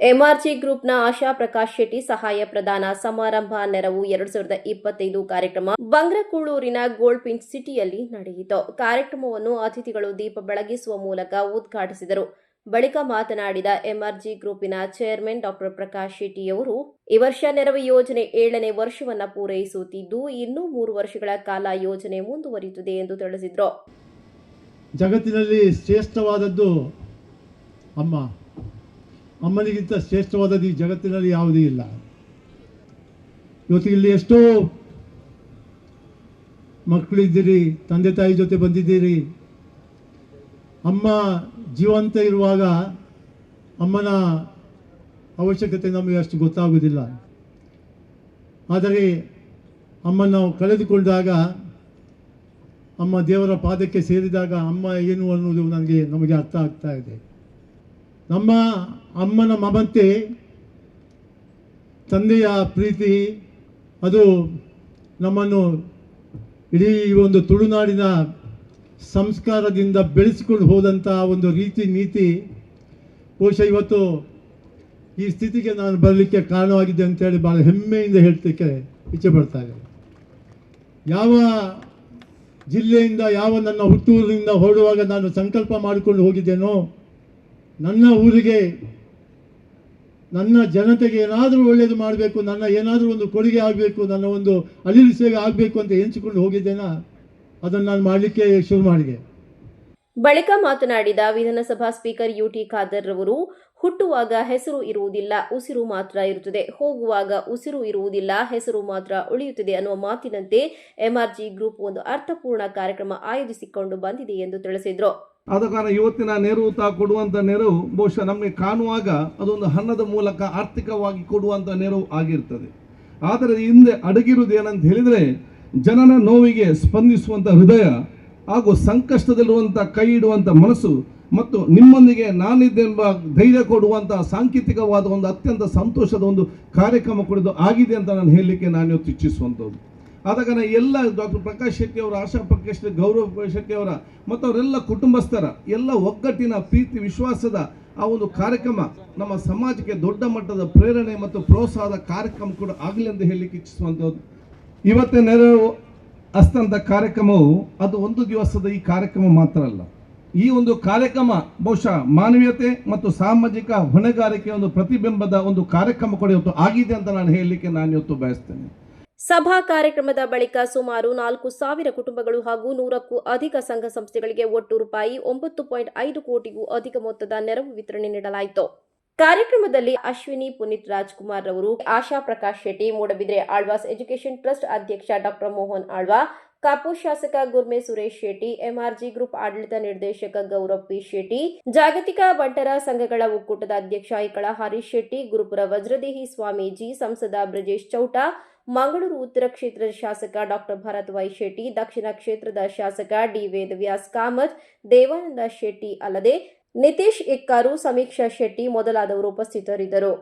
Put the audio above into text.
MRG ಗ್ರೂಪ್ನ ಆಶಾ ಪ್ರಕಾಶ್ ಶೆಟ್ಟಿ ಸಹಾಯ ಪ್ರದಾನ ಸಮಾರಂಭ ನೆರವು ಎರಡ್ ಸಾವಿರದ ಇಪ್ಪತ್ತೈದು ಕಾರ್ಯಕ್ರಮ ಬಂಗ್ರಕೂಳೂರಿನ ಗೋಲ್ಡ್ ಪಿಂಚ್ ಸಿಟಿಯಲ್ಲಿ ನಡೆಯಿತು. ಕಾರ್ಯಕ್ರಮವನ್ನು ಅತಿಥಿಗಳು ದೀಪ ಬೆಳಗಿಸುವ ಮೂಲಕ ಉದ್ಘಾಟಿಸಿದರು. ಬಳಿಕ ಮಾತನಾಡಿದ ಎಂಆರ್ಜಿ ಗ್ರೂಪಿನ ಚೇರ್ಮನ್ ಡಾಕ್ಟರ್ ಪ್ರಕಾಶ್ ಶೆಟ್ಟಿಯವರು, ಈ ವರ್ಷ ನೆರವು ಯೋಜನೆ ಏಳನೇ ವರ್ಷವನ್ನು ಪೂರೈಸುತ್ತಿದ್ದು, ಇನ್ನೂ ಮೂರು ವರ್ಷಗಳ ಕಾಲ ಯೋಜನೆ ಮುಂದುವರಿಯುತ್ತದೆ ಎಂದು ತಿಳಿಸಿದರು. ಜಗತ್ತಿನಲ್ಲಿ ಶ್ರೇಷ್ಠವಾದದ್ದು ಅಮ್ಮ. ಅಮ್ಮನಿಗಿಂತ ಶ್ರೇಷ್ಠವಾದದ್ದು ಈ ಜಗತ್ತಿನಲ್ಲಿ ಯಾವುದೂ ಇಲ್ಲ. ಇವತ್ತು ಇಲ್ಲಿ ಎಷ್ಟೋ ಮಕ್ಕಳಿದ್ದೀರಿ, ತಂದೆ ತಾಯಿ ಜೊತೆ ಬಂದಿದ್ದೀರಿ. ಅಮ್ಮ ಜೀವಂತ ಇರುವಾಗ ಅಮ್ಮನ ಅವಶ್ಯಕತೆ ನಮಗೆ ಅಷ್ಟು ಗೊತ್ತಾಗುವುದಿಲ್ಲ. ಆದರೆ ಅಮ್ಮನ ನಾವು ಕಳೆದುಕೊಂಡಾಗ, ಅಮ್ಮ ದೇವರ ಪಾದಕ್ಕೆ ಸೇರಿದಾಗ ಅಮ್ಮ ಏನು ಅನ್ನೋದು ನನಗೆ ನಮಗೆ ಅರ್ಥ ಆಗ್ತಾ ಇದೆ. ನಮ್ಮ ಅಮ್ಮನ ಮಮತೆ, ತಂದೆಯ ಪ್ರೀತಿ, ಅದು ನಮ್ಮನ್ನು ಇಡೀ ಒಂದು ತುಳುನಾಡಿನ ಸಂಸ್ಕಾರದಿಂದ ಬೆಳೆಸಿಕೊಂಡು ಹೋದಂಥ ಒಂದು ರೀತಿ ನೀತಿ. ಬಹುಶಃ ಇವತ್ತು ಈ ಸ್ಥಿತಿಗೆ ನಾನು ಬರಲಿಕ್ಕೆ ಕಾರಣವಾಗಿದೆ ಅಂತೇಳಿ ಭಾಳ ಹೆಮ್ಮೆಯಿಂದ ಹೇಳ್ತಕ್ಕೆ ಇಚ್ಛೆ ಪಡ್ತಾ ಇದ್ದೇನೆ. ಯಾವ ಜಿಲ್ಲೆಯಿಂದ, ಯಾವ ನನ್ನ ಹುಟ್ಟೂರಿನಿಂದ ಹೊರಡುವಾಗ ನಾನು ಸಂಕಲ್ಪ ಮಾಡಿಕೊಂಡು ಹೋಗಿದ್ದೇನೋ ನನ್ನ ಊರಿಗೆ ನನ್ನ ಜನತೆಗೆ ಏನಾದರೂ ಒಳ್ಳೆಯದು ಮಾಡಬೇಕು, ನನ್ನ ಏನಾದರೂ ಒಂದು ಕೊಡುಗೆ ಆಗಬೇಕು, ನನ್ನ ಒಂದು ಅಳಿಲು ಸೇವೆ ಆಗಬೇಕು ಅಂತ ಎಣಿಸಿಕೊಂಡು ಹೋಗಿದ್ದೇನ? ಅದನ್ನು ನಾನು ಮಾಡಲಿಕ್ಕೆ ಶುರು ಮಾಡಿದೆ. ಬಳಿಕ ಮಾತನಾಡಿದ ವಿಧಾನಸಭಾ ಸ್ಪೀಕರ್ ಯುಟಿ ಖಾದರ್ ರವರು, ಹುಟ್ಟುವಾಗ ಹೆಸರು ಇರುವುದಿಲ್ಲ, ಉಸಿರು ಮಾತ್ರ ಇರುತ್ತದೆ. ಹೋಗುವಾಗ ಉಸಿರು ಇರುವುದಿಲ್ಲ, ಹೆಸರು ಮಾತ್ರ ಉಳಿಯುತ್ತದೆ ಅನ್ನುವ ಮಾತಿನಂತೆ ಎಂಆರ್ಜಿ ಗ್ರೂಪ್ ಒಂದು ಅರ್ಥಪೂರ್ಣ ಕಾರ್ಯಕ್ರಮ ಆಯೋಜಿಸಿಕೊಂಡು ಬಂದಿದೆ ಎಂದು ತಿಳಿಸಿದರು. ಆದ ಕಾರಣ ಇವತ್ತಿನ ನೆರವು ತಾ ಕೊಡುವಂಥ ನೆರವು ಬಹುಶಃ ನಮಗೆ ಕಾಣುವಾಗ ಅದೊಂದು ಹಣದ ಮೂಲಕ ಆರ್ಥಿಕವಾಗಿ ಕೊಡುವಂಥ ನೆರವು ಆಗಿರ್ತದೆ. ಆದರೆ ಹಿಂದೆ ಅಡಗಿರುವುದು ಏನಂತ ಹೇಳಿದರೆ ಜನನ ನೋವಿಗೆ ಸ್ಪಂದಿಸುವಂಥ ಹೃದಯ ಹಾಗೂ ಸಂಕಷ್ಟದಲ್ಲಿರುವಂಥ ಕೈ ಇಡುವಂಥ ಮನಸ್ಸು ಮತ್ತು ನಿಮ್ಮೊಂದಿಗೆ ನಾನಿದ್ದೆಂಬ ಧೈರ್ಯ ಕೊಡುವಂಥ ಸಾಂಕೇತಿಕವಾದ ಒಂದು ಅತ್ಯಂತ ಸಂತೋಷದ ಒಂದು ಕಾರ್ಯಕ್ರಮ ಕುರಿತು ಆಗಿದೆ ಅಂತ ನಾನು ಹೇಳಲಿಕ್ಕೆ ನಾನು ಇವತ್ತು ಇಚ್ಛಿಸುವಂಥದ್ದು ಆದ ನಾ ಎಲ್ಲ ಡಾಕ್ಟರ್ ಪ್ರಕಾಶ್ ಶೆಟ್ಟಿ ಅವರ, ಆಶಾ ಪ್ರಕಾಶ್ ಗೌರವ್ ಶೆಟ್ಟಿ ಅವರ, ಮತ್ತು ಅವರೆಲ್ಲ ಕುಟುಂಬಸ್ಥರ, ಎಲ್ಲ ಒಗ್ಗಟ್ಟಿನ ಪ್ರೀತಿ, ವಿಶ್ವಾಸದ ಆ ಒಂದು ಕಾರ್ಯಕ್ರಮ ನಮ್ಮ ಸಮಾಜಕ್ಕೆ ದೊಡ್ಡ ಮಟ್ಟದ ಪ್ರೇರಣೆ ಮತ್ತು ಪ್ರೋತ್ಸಾಹದ ಕಾರ್ಯಕ್ರಮ ಕೂಡ ಆಗಲಿ ಅಂತ ಹೇಳಲಿಕ್ಕೆ ಇಚ್ಛಿಸುವಂಥದ್ದು ಇವತ್ತೇ ನೆರವು ಅಸ್ತಂತ ಕಾರ್ಯಕ್ರಮವು ಅದು ಒಂದು ದಿವಸದ ಈ ಕಾರ್ಯಕ್ರಮ ಮಾತ್ರ ಅಲ್ಲ. ಈ ಒಂದು ಕಾರ್ಯಕ್ರಮ ಬಹುಶಃ ಮಾನವೀಯತೆ ಮತ್ತು ಸಾಮಾಜಿಕ ಹೊಣೆಗಾರಿಕೆ ಒಂದು ಪ್ರತಿಬಿಂಬದ ಒಂದು ಕಾರ್ಯಕ್ರಮ ಕೂಡ ಇವತ್ತು ಆಗಿದೆ ಅಂತ ನಾನು ಹೇಳಲಿಕ್ಕೆ ನಾನು ಇವತ್ತು ಬಯಸ್ತೇನೆ. ಸಭಾ ಕಾರ್ಯಕ್ರಮದ ಬಳಿಕ ಸುಮಾರು ನಾಲ್ಕು ಸಾವಿರ ಕುಟುಂಬಗಳು ಹಾಗೂ ನೂರಕ್ಕೂ ಅಧಿಕ ಸಂಘ ಸಂಸ್ಥೆಗಳಿಗೆ ಒಟ್ಟು ರೂಪಾಯಿ ಒಂಬತ್ತು ಪಾಯಿಂಟ್ ಐದು ಕೋಟಿಗೂ ಅಧಿಕ ಮೊತ್ತದ ನೆರವು ವಿತರಣೆ ನೀಡಲಾಯಿತು. ಕಾರ್ಯಕ್ರಮದಲ್ಲಿ ಅಶ್ವಿನಿ ಪುನೀತ್ ರಾಜ್ಕುಮಾರ್ ರವರು, ಆಶಾ ಪ್ರಕಾಶ್ ಶೆಟ್ಟಿ, ಮೂಡಬಿದ್ರೆ ಆಳ್ವಾಸ್ ಎಜುಕೇಷನ್ ಟ್ರಸ್ಟ್ ಅಧ್ಯಕ್ಷ ಡಾಕ್ಟರ್ ಮೋಹನ್ ಆಳ್ವಾ ಕಾಪು ಶಾಸಕ ಗುರ್ಮೆ ಸುರೇಶ್ ಶೆಟ್ಟಿ, ಎಂಆರ್ಜಿ ಗ್ರೂಪ್ ಆಡಳಿತ ನಿರ್ದೇಶಕ ಗೌರವ್ ಪಿ. ಶೆಟ್ಟಿ, ಜಾಗತಿಕ ಬಂಟರ ಸಂಘಗಳ ಒಕ್ಕೂಟದ ಅಧ್ಯಕ್ಷ ಐಕಳ ಹರೀಶ್ ಶೆಟ್ಟಿ, ಗುರುಪುರ ವಜ್ರದೇಹಿ ಸ್ವಾಮೀಜಿ, ಸಂಸದ ಬ್ರಜೇಶ್ ಚೌಟ, ಮಂಗಳೂರು ಉತ್ತರ ಕ್ಷೇತ್ರದ ಶಾಸಕ ಡಾಕ್ಟರ್ ಭರತ್ ವೈ. ಶೆಟ್ಟಿ, ದಕ್ಷಿಣ ಕ್ಷೇತ್ರದ ಶಾಸಕ ಡಿ. ವೇದವ್ಯಾಸ್ ಕಾಮತ್, ದೇವಾನಂದ ಶೆಟ್ಟಿ ಅಲ್ಲದೆ ನಿತೇಶ್ ಎಕ್ಕಾರು, ಸಮೀಕ್ಷಾ ಶೆಟ್ಟಿ ಮೊದಲಾದವರು ಉಪಸ್ಥಿತರಿದ್ದರು.